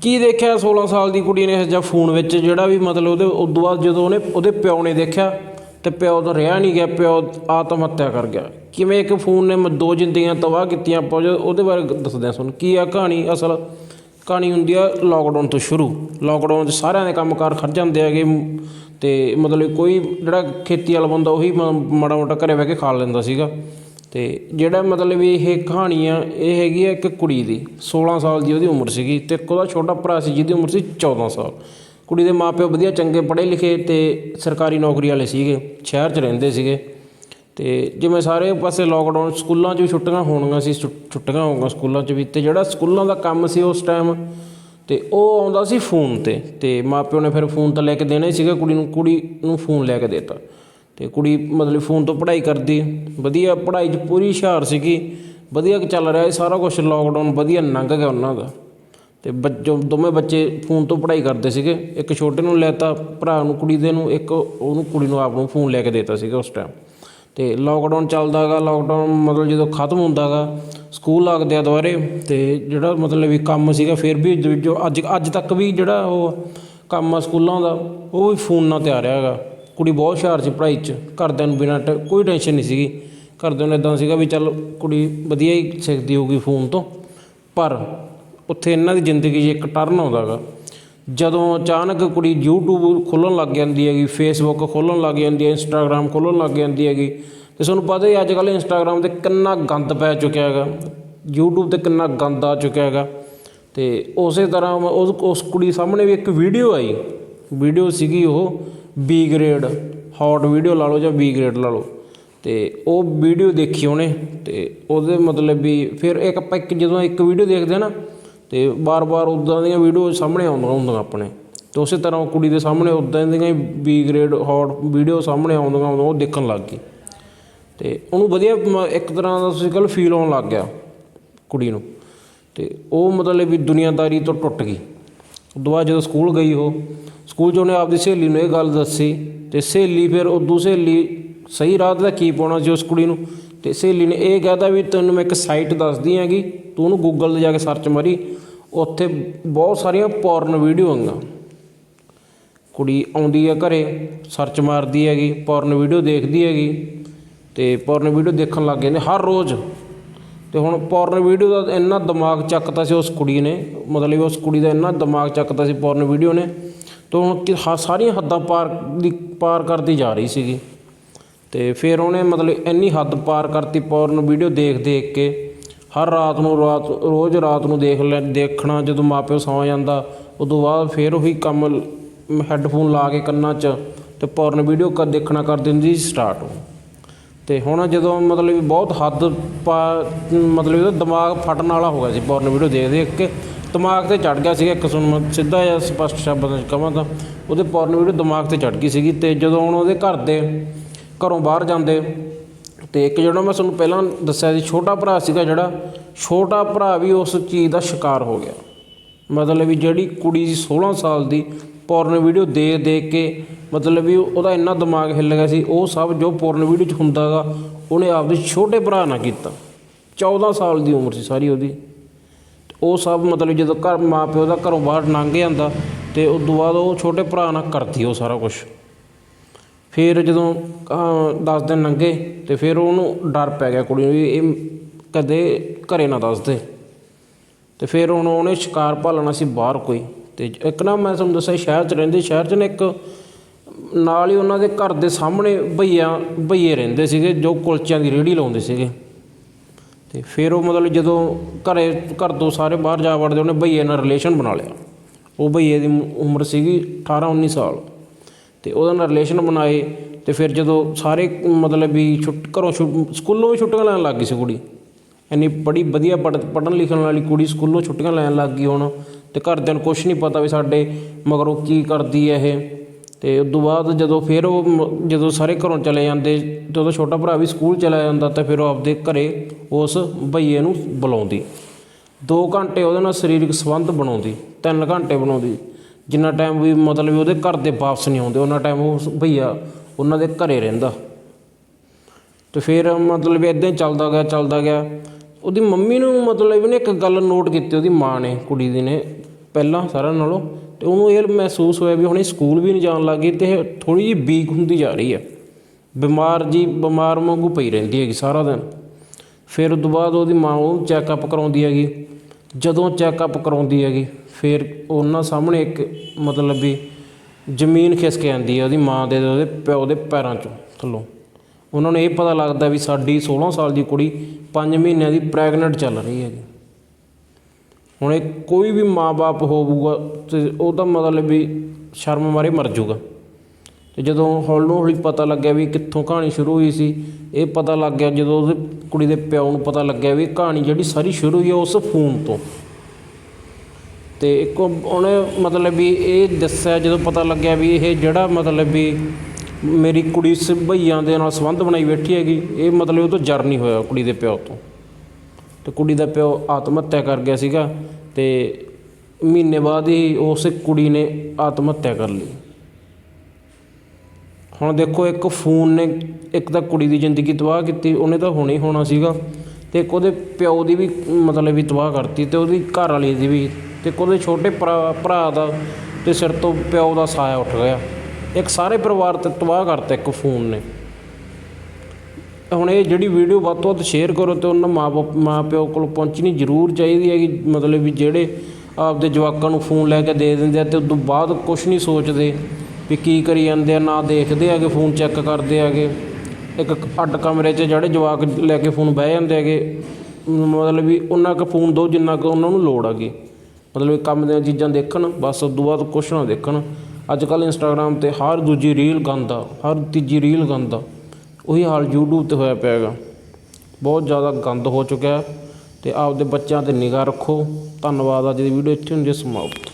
ਕੀ ਦੇਖਿਆ 16 ਸਾਲ ਦੀ ਕੁੜੀ ਨੇ ਇਹ ਜਿਹਾ ਫੋਨ ਵਿੱਚ? ਜਿਹੜਾ ਵੀ ਮਤਲਬ ਉਹਦੇ ਉਦੋਂ ਬਾਅਦ ਜਦੋਂ ਉਹਨੇ ਉਹਦੇ ਪਿਓ ਨੇ ਦੇਖਿਆ ਤੇ ਪਿਓ ਤਾਂ ਰਿਹਾ ਨਹੀਂ ਗਿਆ, ਪਿਓ ਆਤਮ ਹੱਤਿਆ ਕਰ ਗਿਆ। ਕਿਵੇਂ ਇੱਕ ਫੋਨ ਨੇ ਦੋ ਜ਼ਿੰਦਗੀਆਂ ਤਬਾਹ ਕੀਤੀਆਂ ਆਪਾਂ ਉਹਦੇ- ਬਾਰੇ ਦੱਸਦੇ ਹਾਂ ਤੁਹਾਨੂੰ ਕੀ ਆ ਕਹਾਣੀ? ਅਸਲ ਕਹਾਣੀ ਹੁੰਦੀ ਆ ਲੋਕਡਾਊਨ ਤੋਂ ਸ਼ੁਰੂ। ਲੋਕਡਾਊਨ 'ਚ ਸਾਰਿਆਂ ਦੇ ਕੰਮਕਾਰ ਖੜ ਜਾਂਦੇ ਹੈਗੇ, ਮ- ਤੇ ਮਤਲਬ ਕੋਈ ਜਿਹੜਾ ਖੇਤੀ ਵਾਲਾ ਬੰਦਾ ਉਹੀ ਮ- ਮਾੜਾ ਮੋਟਾ ਘਰੇ ਬਹਿ ਕੇ ਖਾ ਲੈਂਦਾ ਸੀਗਾ। ਤੇ ਜਿਹੜਾ ਮਤਲਬ ਇਹ ਕਹਾਣੀ ਆ ਇਹ ਹੈਗੀ ਆ ਇੱਕ ਕੁੜੀ ਦੀ 16 ਸਾਲ ਦੀ ਉਹਦੀ ਉਮਰ ਸੀਗੀ ਤੇ ਇੱਕ ਉਹਦਾ ਛੋਟਾ ਭਰਾ ਸੀ ਜਿਹਦੀ ਉਮਰ ਸੀ 14 ਸਾਲ। ਕੁੜੀ ਦੇ ਮਾਪਿਓ ਵਧੀਆ ਚੰਗੇ ਪੜ੍ਹੇ ਲਿਖੇ ਤੇ ਸਰਕਾਰੀ ਨੌਕਰੀ ਵਾਲੇ ਸੀਗੇ, ਸ਼ਹਿਰ 'ਚ ਰਹਿੰਦੇ ਸੀਗੇ। ਤੇ ਜਿਵੇਂ ਸਾਰੇ ਪਾਸੇ ਲੋਕਡਾਊਨ ਸਕੂਲਾਂ 'ਚ ਵੀ ਛੁੱਟੀਆਂ ਹੋਣਗੀਆਂ ਸੀ, ਛੁ- ਛੁੱਟੀਆਂ ਹੋਣਗੀਆਂ ਸਕੂਲਾਂ 'ਚ ਵੀ ਤੇ ਜਿਹੜਾ ਸਕੂਲਾਂ ਦਾ ਕੰਮ ਸੀ ਉਸ ਟਾਈਮ ਤੇ ਉਹ ਆਉਂਦਾ ਸੀ ਫੋਨ ਤੇ ਤੇ ਮਾਪਿਓ ਨੇ ਫਿਰ ਫੋਨ ਤਾਂ ਲੈ ਕੇ ਦੇਣਾ ਹੀ ਸੀਗਾ, ਕੁੜੀ ਨੂੰ ਕੁੜੀ ਨੂੰ ਫੋਨ ਲੈ ਕੇ ਦੇਤਾ। ਅਤੇ ਕੁੜੀ ਮਤਲਬ ਫੋਨ ਤੋਂ ਪੜ੍ਹਾਈ ਕਰਦੀ ਵਧੀਆ ਪੜ੍ਹਾਈ 'ਚ ਪੂਰੀ ਹੁਸ਼ਿਆਰ ਸੀਗੀ। ਵਧੀਆ ਚੱਲ ਰਿਹਾ ਸਾਰਾ ਕੁਛ ਲੋਕਡਾਊਨ ਵਧੀਆ ਲੰਘ ਗਿਆ ਉਹਨਾਂ ਦਾ। ਤੇ ਬੱਚੋ ਦੋਵੇਂ ਬੱਚੇ ਫੋਨ ਤੋਂ ਪੜ੍ਹਾਈ ਕਰਦੇ ਸੀਗੇ, ਇੱਕ ਛੋਟੇ ਨੂੰ ਲੈਤਾ, ਭਰਾ ਨੂੰ, ਕੁੜੀ ਦੇ ਨੂੰ, ਇੱਕ ਉਹਨੂੰ, ਕੁੜੀ ਨੂੰ ਆਪ ਨੂੰ ਫੋਨ ਲੈ ਕੇ ਦੇਤਾ ਸੀਗਾ ਉਸ ਟਾਈਮ ਅਤੇ ਲੋਕਡਾਊਨ ਚੱਲਦਾ ਹੈਗਾ ਲੋਕਡਾਊਨ ਮਤਲਬ ਜਦੋਂ ਖਤਮ ਹੁੰਦਾ ਹੈਗਾ ਸਕੂਲ ਲੱਗਦੇ ਆ ਦੁਬਾਰੇ ਅਤੇ ਜਿਹੜਾ ਮਤਲਬ ਵੀ ਕੰਮ ਸੀਗਾ, ਫਿਰ ਵੀ ਜੋ- ਜੋ ਅੱਜ ਅੱਜ ਤੱਕ ਵੀ ਜਿਹੜਾ ਉਹ ਕੰਮ ਆ ਸਕੂਲਾਂ ਦਾ, ਉਹ ਵੀ ਫੋਨਾਂ ਤੇ ਆ ਰਿਹਾ ਹੈਗਾ। ਕੁੜੀ ਬਹੁਤ ਹੁਸ਼ਿਆਰ ਸੀ ਪੜ੍ਹਾਈ 'ਚ, ਘਰਦਿਆਂ ਨੂੰ ਬਿਨਾਂ ਟੈ, ਕੋਈ ਟੈਨਸ਼ਨ ਨਹੀਂ ਸੀਗੀ। ਘਰਦਿਆਂ ਨੂੰ ਇੱਦਾਂ ਸੀਗਾ ਵੀ ਚੱਲ ਕੁੜੀ ਵਧੀਆ ਹੀ ਸਿੱਖਦੀ ਹੋਊਗੀ ਫੋਨ ਤੋਂ, ਪਰ ਉੱਥੇ ਇਹਨਾਂ ਦੀ ਜ਼ਿੰਦਗੀ 'ਚ ਇੱਕ ਟਰਨ ਆਉਂਦਾ ਗਾ। ਜਦੋਂ ਅਚਾਨਕ ਕੁੜੀ YouTube ਖੋਲ੍ਹਣ ਲੱਗ ਜਾਂਦੀ ਹੈਗੀ, Facebook ਖੋਲ੍ਹਣ ਲੱਗ ਜਾਂਦੀ ਹੈ, Instagram ਖੋਲ੍ਹਣ ਲੱਗ ਜਾਂਦੀ ਹੈਗੀ, ਤੇ ਤੁਹਾਨੂੰ ਪਤਾ ਹੀ ਅੱਜ ਕੱਲ੍ਹ Instagram ਤੇ ਕਿੰਨਾ ਗੰਦ ਪੈ ਚੁੱਕਿਆ ਹੈਗਾ, YouTube ਤੇ ਕਿੰਨਾ ਗੰਦ ਆ ਚੁੱਕਿਆ ਹੈਗਾ। ਤੇ ਉਸੇ ਤਰ੍ਹਾਂ ਉਸ ਉਸ ਕੁੜੀ ਸਾਹਮਣੇ ਵੀ ਇੱਕ ਵੀਡੀਓ ਆਈ ਵੀਡੀਓ ਸੀਗੀ ਉਹ ਬੀ ਗ੍ਰੇਡ ਹੌਟ ਵੀਡੀਓ ਲਾ ਲਓ ਜਾਂ ਬੀ ਗ੍ਰੇਡ ਲਾ ਲਓ। ਤੇ ਉਹ ਵੀਡੀਓ ਦੇਖੀ ਉਹਨੇ, ਤੇ ਉਹਦੇ ਮਤਲਬ ਵੀ ਫਿਰ ਇੱਕ ਆਪਾਂ ਇੱਕ ਜਦੋਂ ਇੱਕ ਵੀਡੀਓ ਦੇਖਦੇ ਆ ਨਾ, ਤੇ ਬਾਰ-ਬਾਰ ਉਦਾਂ ਦੀਆਂ ਵੀਡੀਓ ਸਾਹਮਣੇ ਆਉਂਦੀਆਂ ਹੁੰਦੀਆਂ ਆਪਣੇ। ਤੇ ਉਸੇ ਤਰ੍ਹਾਂ ਉਹ ਕੁੜੀ ਦੇ ਸਾਹਮਣੇ ਉਦਾਂ ਦੀਆਂ ਹੀ ਬੀ ਗ੍ਰੇਡ ਹੌਟ ਵੀਡੀਓ ਸਾਹਮਣੇ ਆਉਂਦੀਆਂ ਆਉਂਦੀਆਂ ਉਹ ਦੇਖਣ ਲੱਗ ਗਈ। ਤੇ ਉਹਨੂੰ ਵਧੀਆ ਮ- ਇੱਕ ਤਰ੍ਹਾਂ ਦਾ ਤੁਸੀਂ ਕੱਲ ਫੀਲ ਹੋਣ ਲੱਗ ਗਿਆ ਕੁੜੀ ਨੂੰ। ਤੇ ਉਹ ਮਤਲਬ ਵੀ ਦੁਨੀਆਦਾਰੀ ਤੋਂ ਟੁੱਟ ਗਈ। ਉਦੋਂ ਬਾਅਦ ਜਦੋਂ ਸਕੂਲ ਗਈ ਉਹ, ਸਕੂਲ 'ਚ ਉਹਨੇ ਆਪਦੀ ਸਹੇਲੀ ਨੂੰ ਇਹ ਗੱਲ ਦੱਸੀ ਅਤੇ ਸਹੇਲੀ ਫਿਰ ਉਦੋਂ ਸਹੇਲੀ ਸਹੀ ਰਾਹ ਦਾ ਕੀ ਪਾਉਣਾ ਸੀ ਉਸ ਕੁੜੀ ਨੂੰ? ਅਤੇ ਸਹੇਲੀ ਨੇ ਇਹ ਕਹਿਤਾ ਵੀ ਤੈਨੂੰ ਮੈਂ ਇੱਕ ਸਾਈਟ ਦੱਸਦੀ ਹੈਗੀ, ਤੂੰ ਉਹਨੂੰ ਗੂਗਲ ਤੇ ਜਾ ਕੇ ਸਰਚ ਮਾਰੀ, ਉੱਥੇ ਬਹੁਤ ਸਾਰੀਆਂ ਪੋਰਨ ਵੀਡੀਓ ਆਉਂਗਾ ਕੁੜੀ ਆਉਂਦੀ ਹੈ ਘਰੇ ਸਰਚ ਮਾਰਦੀ ਹੈਗੀ ਪੋਰਨ ਵੀਡੀਓ ਦੇਖਦੀ ਹੈਗੀ ਤੇ ਪੋਰਨ ਵੀਡੀਓ ਦੇਖਣ ਲੱਗ ਜਾਂਦੇ ਹਰ ਰੋਜ਼। ਤੇ ਹੁਣ ਪੋਰਨ ਵੀਡੀਓ ਦਾ ਇੰਨਾ ਦਿਮਾਗ ਚੱਕਤਾ ਸੀ ਉਸ ਕੁੜੀ ਨੇ, ਮਤਲਬ ਉਸ ਕੁੜੀ ਦਾ ਇੰਨਾ ਦਿਮਾਗ ਚੱਕਤਾ ਸੀ ਪੋਰਨ ਵੀਡੀਓ ਨੇ, ਤੇ ਹੁਣ ਸਾਰੀਆਂ ਹੱਦਾਂ ਪਾਰ ਦੀ, ਪਾਰ ਕਰਦੀ ਜਾ ਰਹੀ ਸੀਗੀ। ਤੇ ਫਿਰ ਉਹਨੇ ਮਤਲਬ ਇੰਨੀ ਹੱਦ ਪਾਰ ਕਰਤੀ ਪੋਰਨ ਵੀਡੀਓ ਦੇਖ ਦੇਖ ਕੇ, ਹਰ ਰਾਤ ਨੂੰ ਰਾਤ, ਰੋਜ਼ ਰਾਤ ਨੂੰ ਦੇਖ ਲੈ, ਦੇਖਣਾ ਜਦੋਂ ਮਾਪਿਓ ਸੌਂ ਜਾਂਦਾ, ਉਦੋਂ ਬਾਅਦ ਫਿਰ ਉਹੀ ਕੰਮ ਹੈੱਡਫੋਨ ਲਾ ਕੇ ਕੰਨਾਂ 'ਚ ਤੇ ਪੋਰਨ ਵੀਡੀਓ ਕ, ਦੇਖਣਾ ਕਰ ਦਿੰਦੀ ਸੀ ਸਟਾਰਟ ਤੇ ਹੁਣ ਜਦੋਂ ਮਤਲਬ ਵੀ ਬਹੁਤ ਹੱਦ ਪਾ, ਮਤਲਬ ਇਹਦਾ ਦਿਮਾਗ ਫਟਣ ਵਾਲਾ ਹੋ ਗਿਆ ਸੀ ਪੋਰਨ ਵੀਡੀਓ ਦੇਖ ਦੇਖ ਕੇ। ਦਿਮਾਗ ਤੇ ਚੜ ਗਿਆ ਸੀਗਾ ਇੱਕ ਸੁਣ ਮੈਂ ਸਿੱਧਾ ਜਿਹਾ ਸਪਸ਼ਟ ਸ਼ਬਦਾਂ 'ਚ ਕਹਾਂ ਤਾਂ, ਉਹਦੇ ਪੋਰਨ ਵੀਡੀਓ ਦਿਮਾਗ ਤੇ ਚੜ ਗਈ ਸੀਗੀ ਤੇ ਜਦੋਂ ਹੁਣ ਉਹਦੇ ਘਰ ਦੇ ਘਰੋਂ ਬਾਹਰ ਜਾਂਦੇ, ਤੇ ਇੱਕ ਜਿਹੜਾ ਮੈਂ ਤੁਹਾਨੂੰ ਪਹਿਲਾਂ ਦੱਸਿਆ ਸੀ, ਛੋਟਾ ਭਰਾ ਸੀਗਾ ਜਿਹੜਾ, ਛੋਟਾ ਭਰਾ ਵੀ ਉਸ ਚੀਜ਼ ਦਾ ਸ਼ਿਕਾਰ ਹੋ ਗਿਆ। ਮਤਲਬ ਵੀ ਜਿਹੜੀ ਕੁੜੀ ਸੀ 16 ਸਾਲ ਦੀ ਪੋਰਨ ਵੀਡੀਓ ਦੇਖ ਦੇਖ ਕੇ ਮਤਲਬ ਵੀ ਉਹਦਾ ਇੰਨਾ ਦਿਮਾਗ ਹਿੱਲ ਗਿਆ ਸੀ, ਉਹ ਸਭ ਜੋ ਪੋਰਨ ਵੀਡੀਓ 'ਚ ਹੁੰਦਾਗਾ ਉਹਨੇ ਆਪਦੇ ਛੋਟੇ ਭਰਾ ਨਾਲ ਕੀਤਾ। 14 ਸਾਲ ਦੀ ਉਮਰ ਸੀ ਸਾਰੀ ਉਹਦੀ। ਉਹ ਸਭ ਮਤਲਬ ਜਦੋਂ ਘਰ ਮਾਂ ਪਿਓ ਦਾ ਘਰੋਂ ਬਾਹਰ ਲੰਘ ਜਾਂਦਾ ਤੇ ਉਸ ਤੋਂ ਬਾਅਦ ਉਹ ਛੋਟੇ ਭਰਾ ਨਾਲ ਕਰਦੀ ਉਹ ਸਾਰਾ ਕੁਝ ਫਿਰ ਜਦੋਂ 10 ਦਿਨ ਲੰਘੇ ਤੇ ਫਿਰ ਉਹਨੂੰ ਡਰ ਪੈ ਗਿਆ ਕੁੜੀ ਨੂੰ ਵੀ ਇਹ ਕਦੇ ਘਰੇ ਨਾ ਦੱਸ ਦੇ। ਤੇ ਫਿਰ ਹੁਣ ਉਹਨੇ ਸ਼ਿਕਾਰ ਭਾਲਣਾ ਸੀ ਬਾਹਰ ਕੋਈ। ਤੇ ਇੱਕ ਨਾ ਮੈਂ ਤੁਹਾਨੂੰ ਦੱਸਿਆ ਸ਼ਹਿਰ 'ਚ ਰਹਿੰਦੇ, ਸ਼ਹਿਰ 'ਚ ਨਾ ਇੱਕ ਨਾਲ ਹੀ ਉਹਨਾਂ ਦੇ ਘਰ ਦੇ ਸਾਹਮਣੇ ਭਈਆ, ਭਈਏ ਰਹਿੰਦੇ ਸੀਗੇ, ਜੋ ਕੁਲਚਿਆਂ ਦੀ ਰੇਹੜੀ ਲਾਉਂਦੇ ਸੀਗੇ। ਤੇ ਫਿਰ ਉਹ ਮਤਲਬ ਜਦੋਂ ਘਰੇ, ਘਰ ਤੋਂ ਸਾਰੇ ਬਾਹਰ ਜਾ ਵੜਦੇ, ਉਹਨੇ ਭਈਏ ਨਾਲ ਰਿਲੇਸ਼ਨ ਬਣਾ ਲਿਆ। ਉਹ ਭਈਏ ਦੀ ਉਮਰ ਸੀਗੀ 18 19 ਸਾਲ। ਤੇ ਉਹਦੇ ਨਾਲ ਰਿਲੇਸ਼ਨ ਬਣਾਏ ਤੇ ਫਿਰ ਜਦੋਂ ਸਾਰੇ ਮਤਲਬ ਵੀ ਛੁੱਟ, ਘਰੋਂ ਛੁੱਟ- ਸਕੂਲੋਂ ਵੀ ਛੁੱਟੀਆਂ ਲੈਣ ਲੱਗ ਗਈ ਸੀ ਕੁੜੀ। ਇੰਨੀ ਬੜੀ ਵਧੀਆ ਪੜ੍ਹ ਪੜ੍ਹਨ ਲਿਖਣ ਵਾਲੀ ਕੁੜੀ ਸਕੂਲੋਂ ਛੁੱਟੀਆਂ ਲੈਣ ਲੱਗ ਗਈ ਹੁਣ। ਤੇ ਘਰਦਿਆਂ ਨੂੰ ਕੁਛ ਨਹੀਂ ਪਤਾ ਵੀ ਸਾਡੇ ਮਗਰੋਂ ਕੀ ਕਰਦੀ ਹੈ ਇਹ। ਅਤੇ ਉਸ ਤੋਂ ਬਾਅਦ ਜਦੋਂ ਫਿਰ ਉਹ ਜਦੋਂ ਸਾਰੇ ਘਰੋਂ ਚਲੇ ਜਾਂਦੇ ਤੇ ਉਹਦਾ ਛੋਟਾ ਭਰਾ ਵੀ ਸਕੂਲ ਚਲਾ ਜਾਂਦਾ ਤਾਂ ਫਿਰ ਉਹ ਆਪਦੇ ਘਰੇ ਉਸ ਬਈਏ ਨੂੰ ਬੁਲਾਉਂਦੀ। ਦੋ ਘੰਟੇ ਉਹਦੇ ਨਾਲ ਸਰੀਰਕ ਸੰਬੰਧ ਬਣਾਉਂਦੀ, ਤਿੰਨ ਘੰਟੇ ਬਣਾਉਂਦੀ। ਜਿੰਨਾ ਟਾਈਮ ਵੀ ਮਤਲਬ ਵੀ ਉਹਦੇ ਘਰ ਦੇ ਵਾਪਸ ਨਹੀਂ ਆਉਂਦੇ, ਉਹਨਾਂ ਟਾਈਮ ਉਹ ਭਈਆ ਉਹਨਾਂ ਦੇ ਘਰੇ ਰਹਿੰਦਾ। ਤੇ ਫਿਰ ਮਤਲਬ ਇਦਾਂ ਹੀ ਚੱਲਦਾ ਗਿਆ ਚੱਲਦਾ ਗਿਆ। ਉਹਦੀ ਮੰਮੀ ਨੂੰ ਮਤਲਬ ਇਹਨੇ ਇੱਕ ਗੱਲ ਨੋਟ ਕੀਤੀ, ਉਹਦੀ ਮਾਂ ਨੇ, ਕੁੜੀ ਦੀ ਨੇ, ਪਹਿਲਾਂ ਸਾਰਿਆਂ ਨਾਲੋਂ। ਅਤੇ ਉਹਨੂੰ ਇਹ ਮਹਿਸੂਸ ਹੋਇਆ ਵੀ ਹੁਣ ਇਹ ਸਕੂਲ ਵੀ ਨਹੀਂ ਜਾਣ ਲੱਗ ਗਈ ਅਤੇ ਇਹ ਥੋੜ੍ਹੀ ਜਿਹੀ ਵੀਕ ਹੁੰਦੀ ਜਾ ਰਹੀ ਹੈ। ਬਿਮਾਰ ਜੀ, ਬਿਮਾਰ ਵਾਂਗੂ ਪਈ ਰਹਿੰਦੀ ਹੈਗੀ ਸਾਰਾ ਦਿਨ। ਫਿਰ ਉਸ ਤੋਂ ਬਾਅਦ ਉਹਦੀ ਮਾਂ ਉਹਨੂੰ ਚੈੱਕਅਪ ਕਰਾਉਂਦੀ ਹੈਗੀ। ਜਦੋਂ ਚੈੱਕਅਪ ਕਰਾਉਂਦੀ ਹੈਗੀ, ਫਿਰ ਉਹਨਾਂ ਸਾਹਮਣੇ ਇੱਕ ਮਤਲਬ ਵੀ ਜ਼ਮੀਨ ਖਿਸਕ ਜਾਂਦੀ ਹੈ ਉਹਦੀ ਮਾਂ ਦੇ ਉਹਦੇ ਪਿਓ ਦੇ ਪੈਰਾਂ 'ਚੋਂ, ਥੱਲੋਂ। ਉਹਨਾਂ ਨੂੰ ਇਹ ਪਤਾ ਲੱਗਦਾ ਵੀ ਸਾਡੀ 16 ਸਾਲ ਦੀ ਕੁੜੀ 5 ਮਹੀਨਿਆਂ ਦੀ ਪ੍ਰੈਗਨੈਂਟ ਚੱਲ ਰਹੀ ਹੈਗੀ। ਹੁਣ ਇਹ ਕੋਈ ਵੀ ਮਾਂ-ਬਾਪ ਹੋਊਗਾ ਤੇ ਉਹਦਾ ਮਤਲਬ ਵੀ ਸ਼ਰਮ ਮਾਰੇ ਮਰ ਜਾਊਗਾ ਤੇ ਜਦੋਂ ਹੌਲੀ ਹੌਲੀ ਪਤਾ ਲੱਗਿਆ ਵੀ ਕਿੱਥੋਂ ਕਹਾਣੀ ਸ਼ੁਰੂ ਹੋਈ ਸੀ, ਇਹ ਪਤਾ ਲੱਗ ਗਿਆ ਜਦੋਂ ਉਹਦੇ ਕੁੜੀ ਦੇ ਪਿਓ ਨੂੰ ਪਤਾ ਲੱਗਿਆ ਵੀ ਕਹਾਣੀ ਜਿਹੜੀ ਸਾਰੀ ਸ਼ੁਰੂ ਹੋਈ ਹੈ ਉਸ ਫੋਨ ਤੋਂ। ਤੇ ਇੱਕ ਉਹਨੇ ਮਤਲਬ ਵੀ ਇਹ ਦੱਸਿਆ ਜਦੋਂ ਪਤਾ ਲੱਗਿਆ ਵੀ ਇਹ ਜਿਹੜਾ ਮਤਲਬ ਵੀ ਮੇਰੀ ਕੁੜੀ ਸ ਭਈਆਂ ਦੇ ਨਾਲ ਸੰਬੰਧ ਬਣਾਈ ਬੈਠੀ ਹੈਗੀ। ਇਹ ਮਤਲਬ ਉਹ ਤੋਂ ਜਰ ਨਹੀਂ ਹੋਇਆ ਕੁੜੀ ਦੇ ਪਿਓ ਤੋਂ। ਤੇ ਕੁੜੀ ਦਾ ਪਿਓ ਆਤਮ ਹੱਤਿਆ ਕਰ ਗਿਆ ਸੀਗਾ ਤੇ ਮਹੀਨੇ ਬਾਅਦ ਹੀ ਉਸ ਕੁੜੀ ਨੇ ਆਤਮ ਹੱਤਿਆ ਕਰ ਲਈ। ਹੁਣ ਦੇਖੋ, ਇੱਕ ਫੋਨ ਨੇ ਇੱਕ ਤਾਂ ਕੁੜੀ ਦੀ ਜ਼ਿੰਦਗੀ ਤਬਾਹ ਕੀਤੀ, ਉਹਨੇ ਤਾਂ ਹੋਣਾ ਹੀ ਹੋਣਾ ਸੀਗਾ ਤੇ ਇੱਕ ਉਹਦੇ ਪਿਓ ਦੀ ਵੀ ਮਤਲਬ ਵੀ ਤਬਾਹ ਕਰਤੀ ਤੇ ਉਹਦੀ ਘਰ ਵਾਲੀ ਦੀ ਵੀ ਤੇ ਉਹਦੇ ਛੋਟੇ ਭਰਾ ਭਰਾ ਦਾ ਤੇ ਸਿਰ ਤੋਂ ਪਿਓ ਦਾ ਸਾਇਆ ਉੱਠ ਗਿਆ। ਇੱਕ ਸਾਰੇ ਪਰਿਵਾਰ ਤੇ ਤਬਾਹ ਕਰਤਾ ਇੱਕ ਫੋਨ ਨੇ। ਹੁਣ ਇਹ ਜਿਹੜੀ ਵੀਡੀਓ ਵੱਧ ਤੋਂ ਵੱਧ ਸ਼ੇਅਰ ਕਰੋ ਤੇ ਉਹਨਾਂ ਮਾਂ ਬਾਪ ਮਾਂ ਪਿਓ ਕੋਲ ਪਹੁੰਚਣੀ ਜ਼ਰੂਰ ਚਾਹੀਦੀ ਹੈਗੀ, ਮਤਲਬ ਵੀ ਜਿਹੜੇ ਆਪਦੇ ਜਵਾਕਾਂ ਨੂੰ ਫੋਨ ਲੈ ਕੇ ਦੇ ਦਿੰਦੇ ਆ ਤੇ ਉਦੋਂ ਬਾਅਦ ਕੁਝ ਨਹੀਂ ਸੋਚਦੇ ਵੀ ਕੀ ਕਰੀ ਜਾਂਦੇ ਆ, ਨਾ ਦੇਖਦੇ ਹੈਗੇ, ਫੋਨ ਚੈੱਕ ਕਰਦੇ ਹੈਗੇ। ਇੱਕ ਅੱਡ ਕਮਰੇ 'ਚ ਜਿਹੜੇ ਜਵਾਕ ਲੈ ਕੇ ਫੋਨ ਬਹਿ ਜਾਂਦੇ ਹੈਗੇ, ਮਤਲਬ ਵੀ ਉਹਨਾਂ ਕੁ ਫੋਨ ਦੋ ਜਿੰਨਾ ਕੁ ਉਹਨਾਂ ਨੂੰ ਲੋੜ ਹੈਗੀ। ਮਤਲਬ ਇਹ ਕੰਮ ਦੀਆਂ ਚੀਜ਼ਾਂ ਦੇਖਣ, ਬਸ ਉਦੋਂ ਬਾਅਦ ਕੁਛ ਨਾ ਦੇਖਣ। ਅੱਜ ਕੱਲ ਇੰਸਟਾਗ੍ਰਾਮ ਤੇ ਹਰ ਦੂਜੀ ਰੀਲ ਗੰਦਾ ਹਰ ਤੀਜੀ ਰੀਲ ਗੰਦਾ ਉਹੀ ਹਾਲ YouTube ਤੇ ਹੋਇਆ ਪਿਆ ਹੈਗਾ ਬਹੁਤ ਜ਼ਿਆਦਾ ਗੰਦ ਹੋ ਚੁੱਕਿਆ ਹੈ ਤੇ ਆਪਦੇ ਬੱਚਿਆਂ ਤੇ ਨਿਗਾਹ ਰੱਖੋ। ਧੰਨਵਾਦ, ਅੱਜ ਦੀ ਵੀਡੀਓ ਇੱਥੇ ਹੁੰਦੀ ਸਮਾਪਤ।